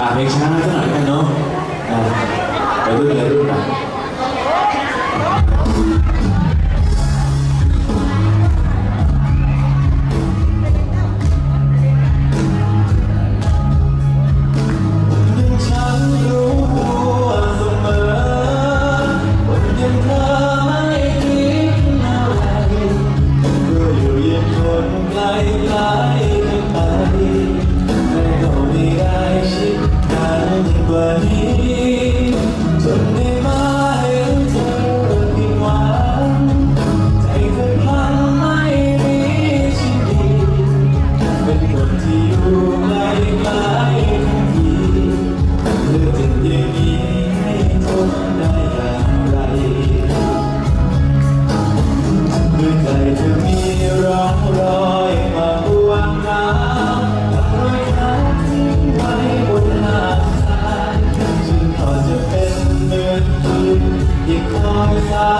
อะเพลงช้าสักหน่อยกันเนาะอะไปรุ่นไปรุ่นไป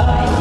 Bye.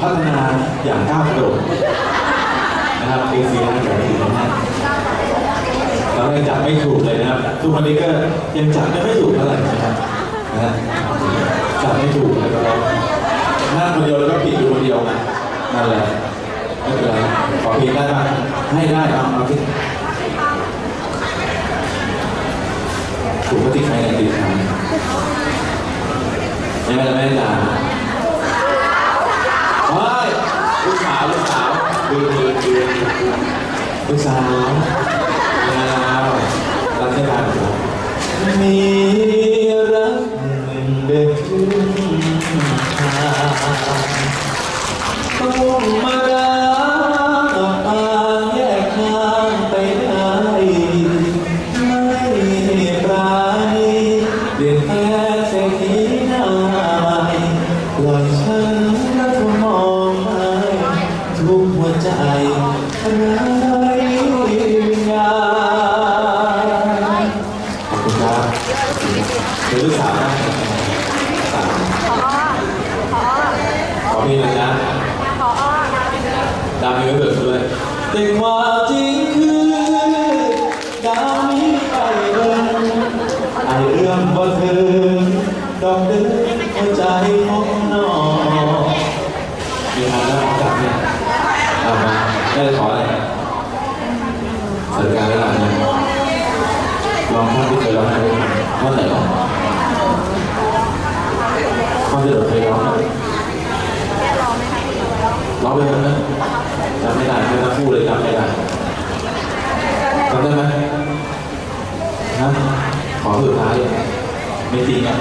พัฒนาอย่างก้าวกระโดดนะครับเอเซียนะแบบนี้นะฮะเรายังจับไม่ถูกเลยนะครับ ทุกวันนี้ก็ยังจับไม่ค่อยถูกเท่าไหร่นะครับนะจับไม่ถูกเลยก็หน้าคนเดียวแล้วก็ผิดอยู่คนเดียวนะนั่นแหละไม่เป็นไรขอเพลงได้ป่ะให้ได้เอาเอาที่ถูกก็ติดใครในติดใครยังไงล่ะแม่จ๋า เฮ้ยลูกสาวลูกสาวดูดู ดูลู เดี๋ยวลูกสาวนะสาวขอขอพี่หน่อยนะดาวมีไว้เบิกด้วยแต่ความจริงคือดาวมีไปเบิกไอเรื่องบ่เธอดอกเดินหัวใจของน้องมีทางแล้วจับเนี่ยเอามาได้ขออะไรจัดการได้หลังเนี่ย ลองท่อนที่เคยร้องให้ท่อนไหนร้องท่อนที่เราเคยร้องไหมร้องไปแล้วนะจำไม่ได้ไม่ต้องพูดเลยจำไม่ได้จำได้ไหมนะขอสุดท้ายไม่จริงอะ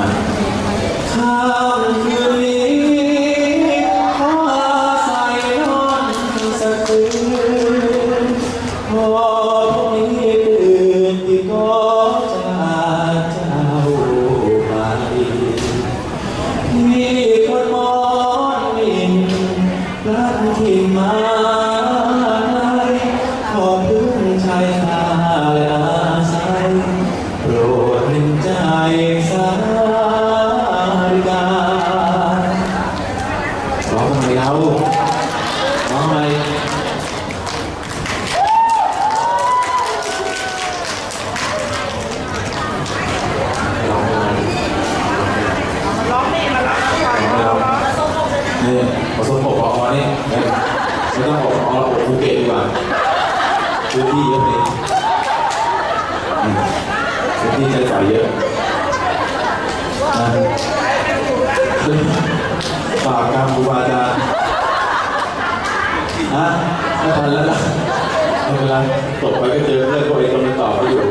อะข้าม ที่จะจ่ายเยอะฝากการครูบาอาจารย์ฮะไม่ทันแล้วนะไม่เป็นไรตกไปก็เจอเรื่องตัวเองคนนึงตอไปอยู่